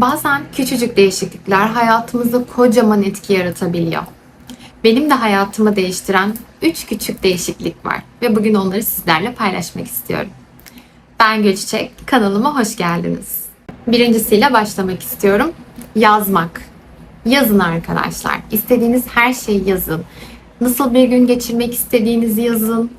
Bazen küçücük değişiklikler hayatımızda kocaman etki yaratabiliyor. Benim de hayatımı değiştiren 3 küçük değişiklik var ve bugün onları sizlerle paylaşmak istiyorum. Ben Gülçiçek, kanalıma hoş geldiniz. Birincisiyle başlamak istiyorum. Yazmak. Yazın arkadaşlar. İstediğiniz her şeyi yazın. Nasıl bir gün geçirmek istediğinizi yazın.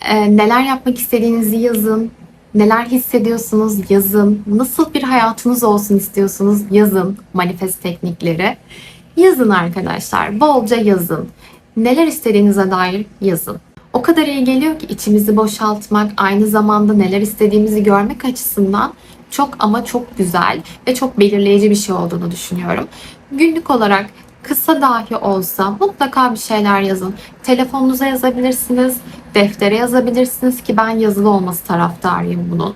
Ee, neler yapmak istediğinizi yazın. Neler hissediyorsunuz yazın. Nasıl bir hayatınız olsun istiyorsunuz yazın. Manifest teknikleri. Yazın arkadaşlar. Bolca yazın. Neler istediğinize dair yazın. O kadar iyi geliyor ki içimizi boşaltmak, aynı zamanda neler istediğimizi görmek açısından çok ama çok güzel ve çok belirleyici bir şey olduğunu düşünüyorum. Günlük olarak kısa dahi olsa mutlaka bir şeyler yazın. Telefonunuza yazabilirsiniz, deftere yazabilirsiniz ki ben yazılı olması taraftarıyım bunun.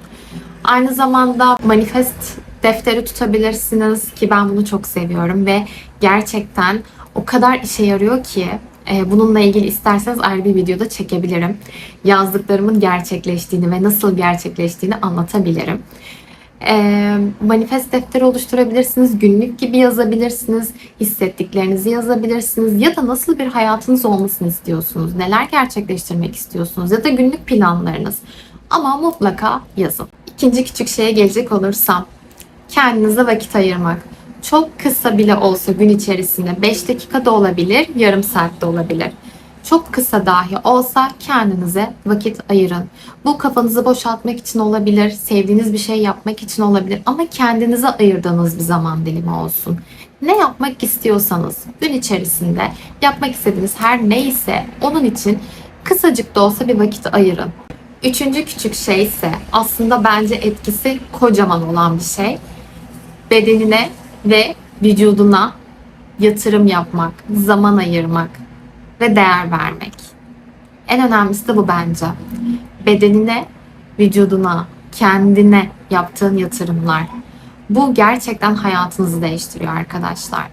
Aynı zamanda manifest defteri tutabilirsiniz ki ben bunu çok seviyorum ve gerçekten o kadar işe yarıyor ki e, bununla ilgili isterseniz ayrı bir videoda çekebilirim. Yazdıklarımın gerçekleştiğini ve nasıl gerçekleştiğini anlatabilirim. E, manifest defteri oluşturabilirsiniz, günlük gibi yazabilirsiniz, hissettiklerinizi yazabilirsiniz ya da nasıl bir hayatınız olmasını istiyorsunuz, neler gerçekleştirmek istiyorsunuz ya da günlük planlarınız. Ama mutlaka yazın. İkinci küçük şeye gelecek olursam, kendinize vakit ayırmak. Çok kısa bile olsa gün içerisinde 5 dakika da olabilir, yarım saat de olabilir. Çok kısa dahi olsa kendinize vakit ayırın. Bu kafanızı boşaltmak için olabilir, sevdiğiniz bir şey yapmak için olabilir ama kendinize ayırdığınız bir zaman dilimi olsun. Ne yapmak istiyorsanız gün içerisinde yapmak istediğiniz her neyse onun için kısacık da olsa bir vakit ayırın. Üçüncü küçük şey ise aslında bence etkisi kocaman olan bir şey. Bedenine ve vücuduna yatırım yapmak, zaman ayırmak ve değer vermek. En önemlisi de bu bence. Bedenine, vücuduna, kendine yaptığın yatırımlar. Bu gerçekten hayatınızı değiştiriyor arkadaşlar.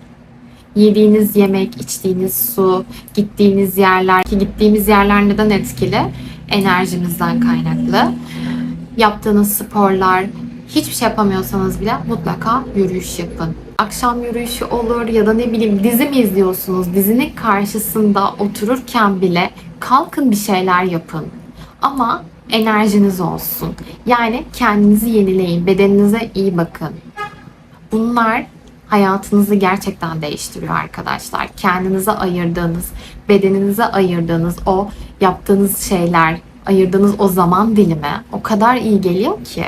Yediğiniz yemek, içtiğiniz su, gittiğiniz yerler ki gittiğimiz yerler neden etkili? Enerjimizden kaynaklı. Yaptığınız sporlar, hiçbir şey yapamıyorsanız bile mutlaka yürüyüş yapın. Akşam yürüyüşü olur ya da ne bileyim dizi mi izliyorsunuz? Dizinin karşısında otururken bile kalkın bir şeyler yapın. Ama enerjiniz olsun. Yani kendinizi yenileyin, bedeninize iyi bakın. Bunlar hayatınızı gerçekten değiştiriyor arkadaşlar. Kendinize ayırdığınız, bedeninize ayırdığınız o yaptığınız şeyler, ayırdığınız o zaman dilimi o kadar iyi geliyor ki.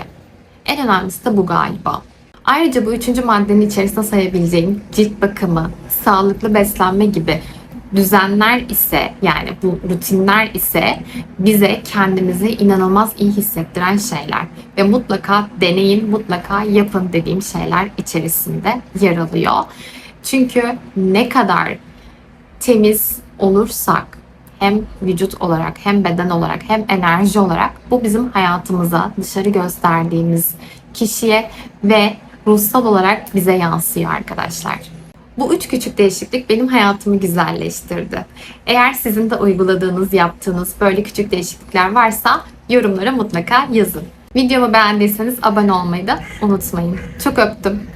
En önemlisi de bu galiba. Ayrıca bu üçüncü maddenin içerisinde sayabileceğim cilt bakımı, sağlıklı beslenme gibi düzenler ise yani bu rutinler ise bize kendimizi inanılmaz iyi hissettiren şeyler ve mutlaka deneyin, mutlaka yapın dediğim şeyler içerisinde yer alıyor. Çünkü ne kadar temiz olursak hem vücut olarak hem beden olarak hem enerji olarak bu bizim hayatımıza dışarı gösterdiğimiz kişiye ve ruhsal olarak bize yansıyor arkadaşlar. Bu üç küçük değişiklik benim hayatımı güzelleştirdi. Eğer sizin de uyguladığınız, yaptığınız böyle küçük değişiklikler varsa yorumlara mutlaka yazın. Videomu beğendiyseniz abone olmayı da unutmayın. Çok öptüm.